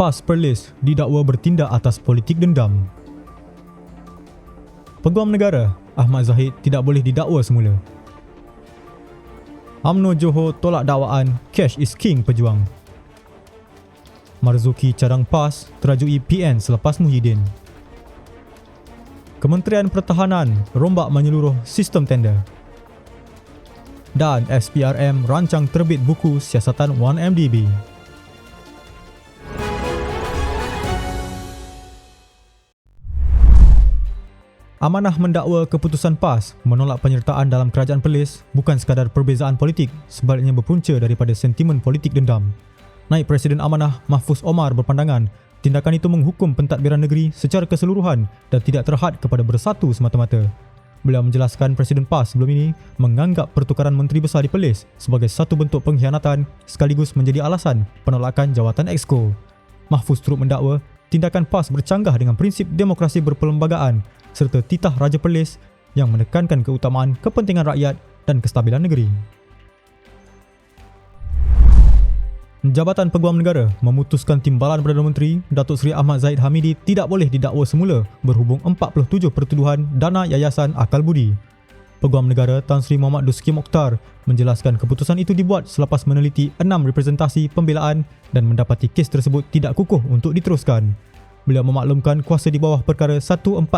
PAS Perlis didakwa bertindak atas politik dendam. Peguam negara Ahmad Zahid tidak boleh didakwa semula. UMNO Johor tolak dakwaan Cash is King pejuang. Marzuki cadang PAS terajui PN selepas Muhyiddin. Kementerian Pertahanan rombak menyeluruh sistem tender. Dan SPRM rancang terbit buku siasatan 1MDB. Amanah mendakwa keputusan PAS menolak penyertaan dalam kerajaan Perlis bukan sekadar perbezaan politik sebaliknya berpunca daripada sentimen politik dendam. Naib Presiden Amanah Mahfuz Omar berpandangan tindakan itu menghukum pentadbiran negeri secara keseluruhan dan tidak terhad kepada bersatu semata-mata. Beliau menjelaskan Presiden PAS sebelum ini menganggap pertukaran Menteri Besar di Perlis sebagai satu bentuk pengkhianatan sekaligus menjadi alasan penolakan jawatan Exco. Mahfuz turut mendakwa tindakan PAS bercanggah dengan prinsip demokrasi berperlembagaan serta titah Raja Perlis yang menekankan keutamaan kepentingan rakyat dan kestabilan negeri. Jabatan Peguam Negara memutuskan timbalan Perdana Menteri Datuk Seri Ahmad Zahid Hamidi tidak boleh didakwa semula berhubung 47 pertuduhan dana Yayasan Akal Budi. Peguam Negara Tan Sri Muhammad Duski Mokhtar menjelaskan keputusan itu dibuat selepas meneliti enam representasi pembelaan dan mendapati kes tersebut tidak kukuh untuk diteruskan. Beliau memaklumkan kuasa di bawah perkara 145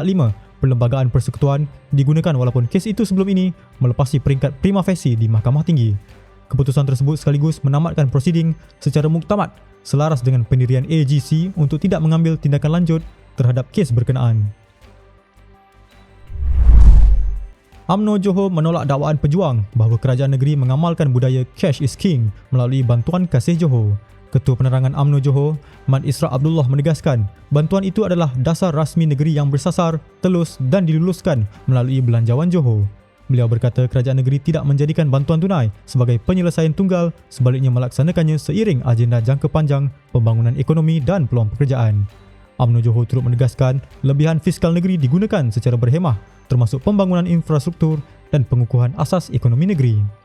Perlembagaan Persekutuan digunakan walaupun kes itu sebelum ini melepasi peringkat prima facie di Mahkamah Tinggi. Keputusan tersebut sekaligus menamatkan prosiding secara muktamad selaras dengan pendirian AGC untuk tidak mengambil tindakan lanjut terhadap kes berkenaan. UMNO Johor menolak dakwaan pejuang bahawa kerajaan negeri mengamalkan budaya cash is king melalui bantuan kasih Johor. Ketua Penerangan UMNO Johor, Mat Isra Abdullah menegaskan bantuan itu adalah dasar rasmi negeri yang bersasar, telus dan diluluskan melalui Belanjawan Johor. Beliau berkata kerajaan negeri tidak menjadikan bantuan tunai sebagai penyelesaian tunggal sebaliknya melaksanakannya seiring agenda jangka panjang pembangunan ekonomi dan peluang pekerjaan. UMNO Johor turut menegaskan lebihan fiskal negeri digunakan secara berhemah termasuk pembangunan infrastruktur dan pengukuhan asas ekonomi negeri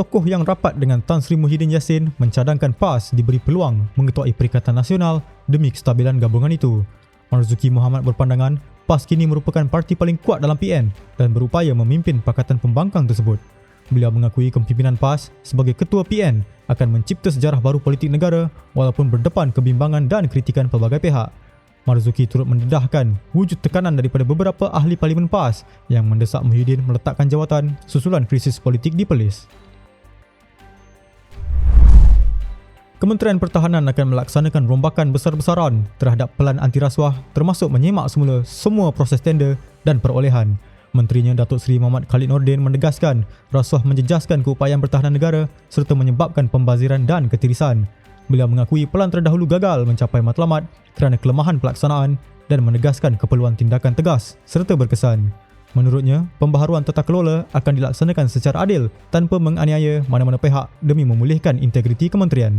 tokoh yang rapat dengan Tan Sri Muhyiddin Yassin mencadangkan PAS diberi peluang mengetuai Perikatan Nasional demi kestabilan gabungan itu. Marzuki Muhammad berpandangan PAS kini merupakan parti paling kuat dalam PN dan berupaya memimpin Pakatan Pembangkang tersebut. Beliau mengakui kepimpinan PAS sebagai ketua PN akan mencipta sejarah baru politik negara walaupun berdepan kebimbangan dan kritikan pelbagai pihak. Marzuki turut mendedahkan wujud tekanan daripada beberapa ahli parlimen PAS yang mendesak Muhyiddin meletakkan jawatan susulan krisis politik di Perlis. Kementerian Pertahanan akan melaksanakan rombakan besar-besaran terhadap pelan anti rasuah termasuk menyemak semula semua proses tender dan perolehan. Menterinya Datuk Seri Muhammad Khalid Nordin menegaskan rasuah menjejaskan keupayaan pertahanan negara serta menyebabkan pembaziran dan ketirisan. Beliau mengakui pelan terdahulu gagal mencapai matlamat kerana kelemahan pelaksanaan dan menegaskan keperluan tindakan tegas serta berkesan. Menurutnya, pembaharuan tata kelola akan dilaksanakan secara adil tanpa menganiaya mana-mana pihak demi memulihkan integriti kementerian.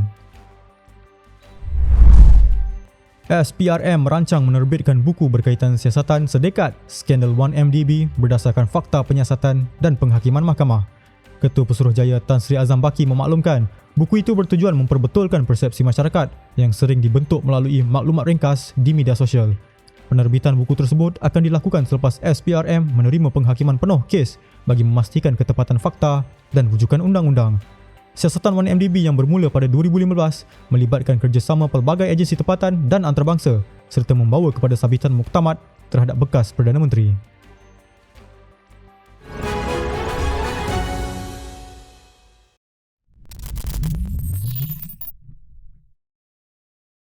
SPRM merancang menerbitkan buku berkaitan siasatan sedekat skandal 1MDB berdasarkan fakta penyiasatan dan penghakiman mahkamah. Ketua Pesuruhjaya Tan Sri Azam Baki memaklumkan, buku itu bertujuan memperbetulkan persepsi masyarakat yang sering dibentuk melalui maklumat ringkas di media sosial. Penerbitan buku tersebut akan dilakukan selepas SPRM menerima penghakiman penuh kes bagi memastikan ketepatan fakta dan rujukan undang-undang. Siasatan 1MDB yang bermula pada 2015 melibatkan kerjasama pelbagai agensi tempatan dan antarabangsa serta membawa kepada sabitan muktamad terhadap bekas Perdana Menteri.